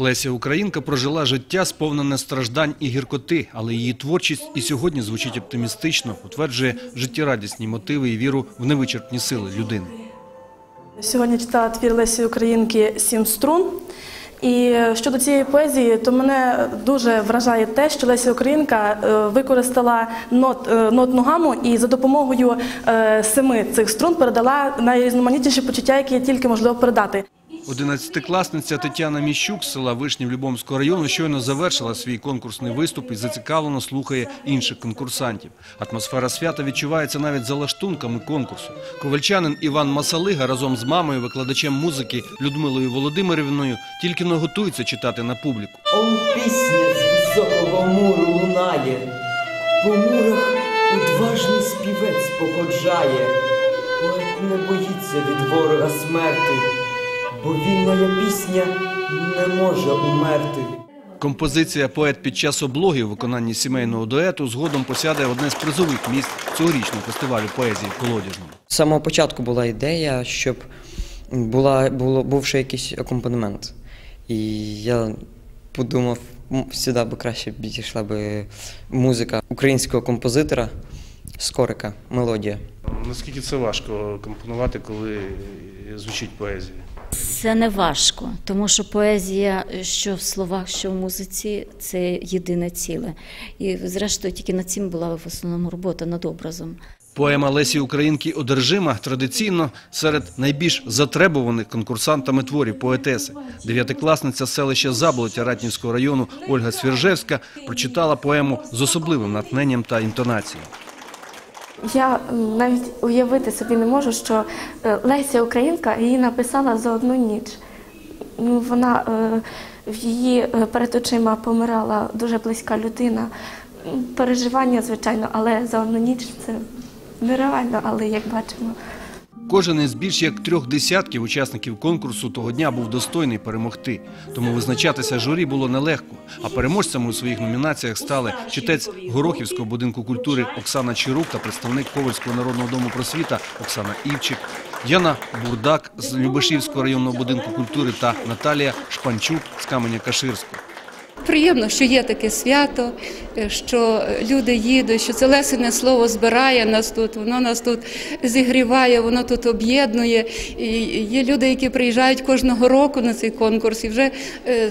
Леся Українка прожила життя сповнене страждань і гіркоти, але її творчість і сьогодні звучить оптимістично, утверджує життєрадісні мотиви і віру в невичерпні сили людини. Сьогодні читала твір Лесі Українки Сім струн. І щодо цієї поезії, то мене дуже вражає те, що Леся Українка е, використала нот, е, нотну гаму і за допомогою е, семи цих струн передала найрізноманітніші почуття, які тільки можливо передати. Одинадцятикласниця Тетяна Міщук з села Вишнів Любомського району щойно завершила свій конкурсний виступ і зацікавлено слухає інших конкурсантів. Атмосфера свята відчувається навіть за лаштунками конкурсу. Ковальчанин Іван Масалига разом з мамою, викладачем музики Людмилою Володимирівною, тільки но готується читати на публіку. Он пісня з високого муру лунає, по мурах одважний співець походжає, поет не боїться від ворога смерти, бо вільна пісня не може умерти. Композиція Поет під час облоги у виконанні сімейного дуету згодом посяде одне з призових місць цьогорічного фестивалю поезії в Колодяжному. З самого початку була ідея, щоб була, було, був ще якийсь акомпанемент. І я подумав, сюди би краще підійшла би музика українського композитора Скорика, мелодія. Наскільки це важко компонувати, коли звучить поезія? Це не важко, тому що поезія, що в словах, що в музиці, це єдине ціле. І зрештою тільки над цим була в основному робота над образом. Поема Лесі Українки «Одержима» традиційно серед найбільш затребуваних конкурсантами творів поетеси. Дев'ятикласниця селища Заболоття Ратнівського району Ольга Свіржевська прочитала поему з особливим натхненням та інтонацією. Я навіть уявити собі не можу, що е, Леся Українка її написала за одну ніч. Ну, Вона е, в її е, перед очима помирала дуже близька людина. Переживання, звичайно, але за одну ніч це нереально, але як бачимо. Кожен із більш як трьох десятків учасників конкурсу того дня був достойний перемогти. Тому визначатися журі було нелегко. А переможцями у своїх номінаціях стали читець Горохівського будинку культури Оксана Чирук та представник Ковальського народного дому просвіта Оксана Івчик, Яна Бурдак з Любешівського районного будинку культури та Наталія Шпанчук з Каменя Каширського. Приємно, що є таке свято, е, що люди їдуть, що це лесене слово збирає нас тут, воно нас тут зігріває, воно тут об'єднує. І є люди, які приїжджають кожного року на цей конкурс, і вже е,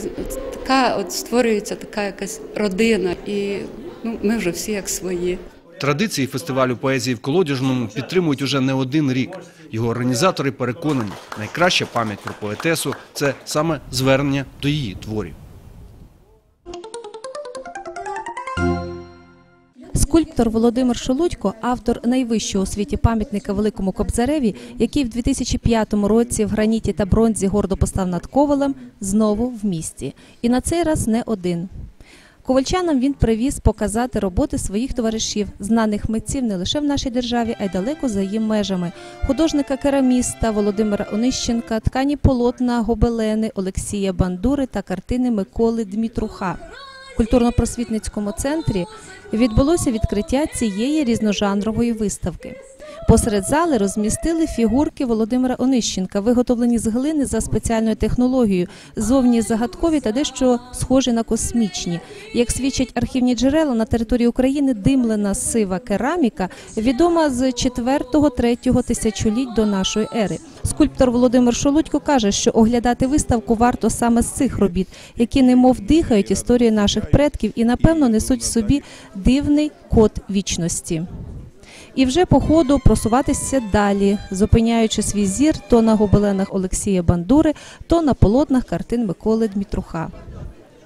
така от створюється така якась родина. І ну, ми вже всі як свої. Традиції фестивалю поезії в Колодяжному підтримують уже не один рік. Його організатори переконані, найкраща пам'ять про поетесу – це саме звернення до її творів. Скульптор Володимир Шелудько, автор найвищого у світі пам'ятника Великому Кобзареві, який в 2005 році в граніті та бронзі гордо постав над ковалем, знову в місті. І на цей раз не один. Ковальчанам він привіз показати роботи своїх товаришів, знаних митців не лише в нашій державі, а й далеко за її межами. Художника-кераміста Володимира Онищенка, ткані полотна, гобелени Олексія Бандури та картини Миколи Дмітруха. В культурно-просвітницькому центрі відбулося відкриття цієї різножанрової виставки. Посеред зали розмістили фігурки Володимира Онищенка, виготовлені з глини за спеціальною технологією, зовні загадкові та дещо схожі на космічні. Як свідчать архівні джерела, на території України димлена сива кераміка відома з 4-3 тисячоліть до нашої ери. Скульптор Володимир Шолудько каже, що оглядати виставку варто саме з цих робіт, які немов дихають історію наших предків і напевно несуть в собі дивний код вічності. І вже по ходу просуватися далі, зупиняючи свій зір то на гобеленах Олексія Бандури, то на полотнах картин Миколи Дмітруха.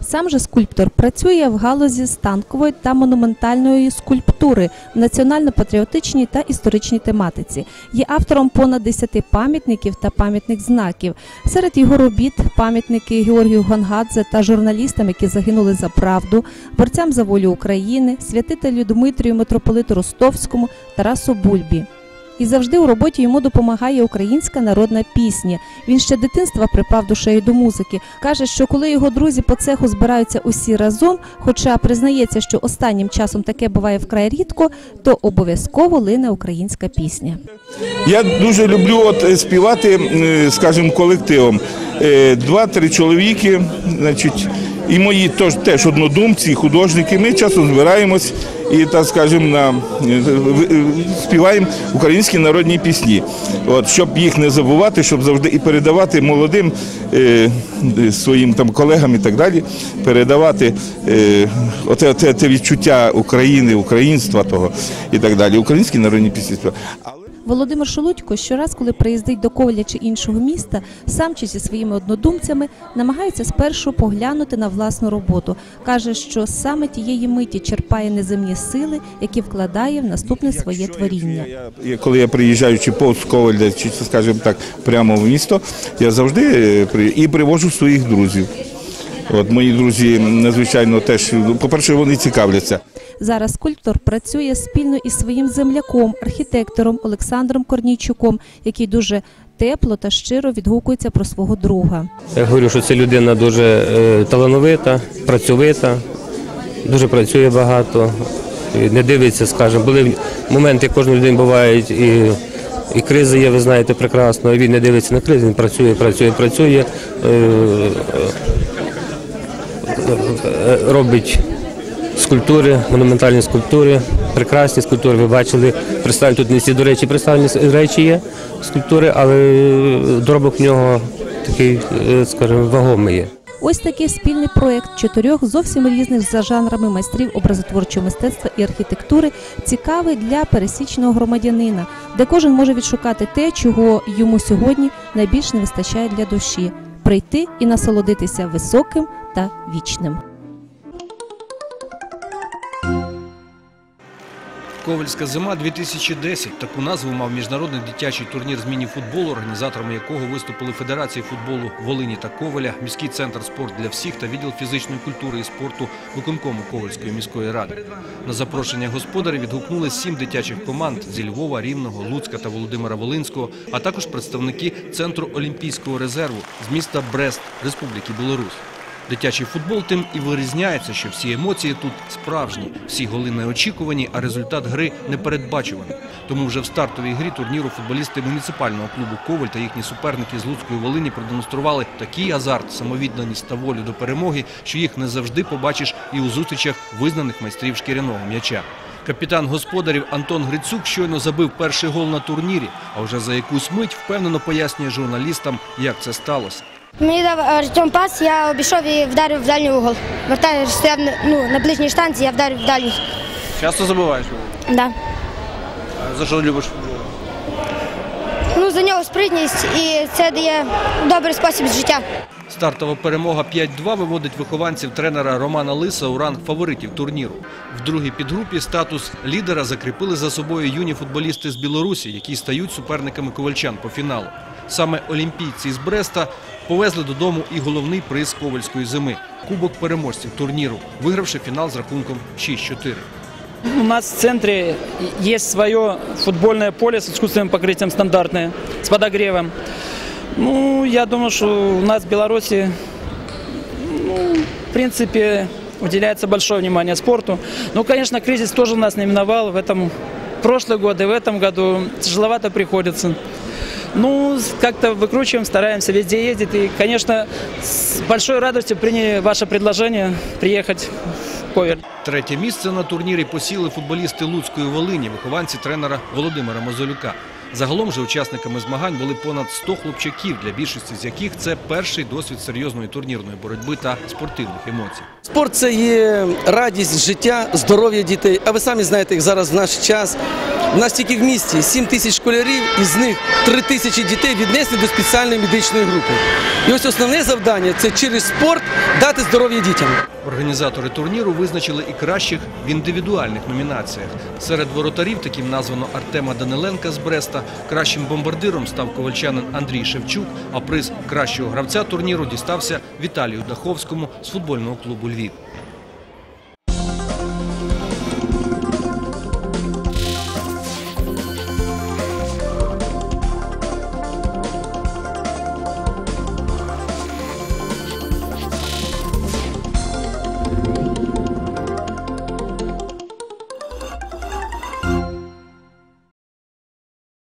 Сам же скульптор працює в галузі станкової та монументальної скульптури в національно-патріотичній та історичній тематиці. Є автором понад 10 пам'ятників та пам'ятник знаків. Серед його робіт пам'ятники Георгію Гонгадзе та журналістам, які загинули за правду, борцям за волю України, святителю Дмитрію митрополиту Ростовському, Тарасу Бульбі. І завжди у роботі йому допомагає українська народна пісня. Він ще дитинства припав душею до музики. Каже, що коли його друзі по цеху збираються усі разом, хоча признається, що останнім часом таке буває вкрай рідко, то обов'язково лине українська пісня. Я дуже люблю от е, співати, е, скажімо, колективом. е, два-три чоловіки, значить, і мої теж, теж однодумці, художники. Ми часто збираємось і, так скажемо, на, е, е, співаємо українські народні пісні. От, щоб їх не забувати, щоб завжди і передавати молодим е, е, своїм там колегам і так далі, передавати е, оте, оте, те відчуття України, українства того і так далі. Українські народні пісні. Володимир Шелудько щораз, коли приїздить до Коваля чи іншого міста, сам чи зі своїми однодумцями намагається спершу поглянути на власну роботу. каже, що саме тієї миті черпає неземні сили, які вкладає в наступне своє творіння. коли я приїжджаю чи повз Ковальда, чи скажімо так, прямо в місто, я завжди е, і привожу своїх друзів. От мої друзі надзвичайно теж, ну, по-перше, вони цікавляться. Зараз скульптор працює спільно із своїм земляком, архітектором Олександром Корнійчуком, який дуже тепло та щиро відгукується про свого друга. Я говорю, що це людина дуже е, талановита, працьовита, дуже працює багато, не дивиться, скажімо, були моменти, кожної людини бувають і. І кризи є, ви знаєте прекрасно. Він не дивиться на кризи, він працює, працює, працює, е, робить скульптури, монументальні скульптури, прекрасні скульптури. Ви бачили, представлені тут не всі, до речі, представлені речі є скульптури, але доробок в нього такий, е, скажімо, вагомий є. Ось такий спільний проект чотирьох зовсім різних за жанрами майстрів образотворчого мистецтва і архітектури цікавий для пересічного громадянина, де кожен може відшукати те, чого йому сьогодні найбільш не вистачає для душі прийти і насолодитися високим та вічним. Ковальська зима 2010 таку назву мав міжнародний дитячий турнір з міні-футболу, організаторами якого виступили Федерації футболу Волині та Коваля, міський центр спорт для всіх та відділ фізичної культури і спорту виконкому Ковальської міської ради. На запрошення господарів відгукнули сім дитячих команд зі Львова, Рівного, Луцька та Володимира Волинського, а також представники центру Олімпійського резерву з міста Брест, Республіки Білорусь. Дитячий футбол тим і вирізняється, що всі емоції тут справжні, всі голи неочікувані, а результат гри непередбачуваний. Тому вже в стартовій грі турніру футболісти муніципального клубу Коваль та їхні суперники з Луцької Волині продемонстрували такий азарт, самовідданість та волю до перемоги, що їх не завжди побачиш і у зустрічах визнаних майстрів шкіряного м'яча. Капітан господарів Антон Грицюк щойно забив перший гол на турнірі, а вже за якусь мить впевнено пояснює журналістам, як це сталося. Мені дав Артем пас, я обійшов і вдарив в дальній угол. Вертаю, стояв на- ну, на ближній штанці, я вдарив в дальній. Часто забиваєш? Да. За що любиш футбол? Ну, за нього спритність і це дає добрий спосіб життя. Стартова перемога 5-2 виводить вихованців тренера Романа Лиса у ранг фаворитів турніру. В другій підгрупі статус лідера закріпили за собою юні футболісти з Білорусі, які стають суперниками ковальчан по фіналу. Саме олімпійці з Бреста повезли додому і головний приз ковальської зими кубок переможців турніру, вигравши фінал з рахунком 6-4. У нас в центре есть свое футбольное поле с искусственным покрытием стандартное, с подогревом. Ну, я думаю, что у нас в Беларуси, ну, в принципе, уделяется большое внимание спорту. Ну, конечно, кризис тоже нас не миновал. В этом прошлый год и в этом году тяжеловато приходится. Ну, как-то выкручиваем, стараемся везде ездить. И, конечно, с большой радостью приняли ваше предложение приехать в Ковель. Третє місце на турнірі посіли футболісти Луцької Волині, вихованці тренера Володимира Мозолюка. Загалом же учасниками змагань були понад 100 хлопчаків, для більшості з яких це перший досвід серйозної турнірної боротьби та спортивних емоцій. Спорт це є радість життя, здоров'я дітей. А ви самі знаєте, як зараз в наш час. У нас тільки в місті 7 тисяч школярів, із них 3 тисячі дітей віднесли до спеціальної медичної групи. І ось основне завдання це через спорт дати здоров'я дітям. Організатори турніру визначили і кращих в індивідуальних номінаціях. Серед воротарів таким названо Артема Даниленка з Бреста. Кращим бомбардиром став ковальчанин Андрій Шевчук. А приз кращого гравця турніру дістався Віталію Даховському з футбольного клубу Львів.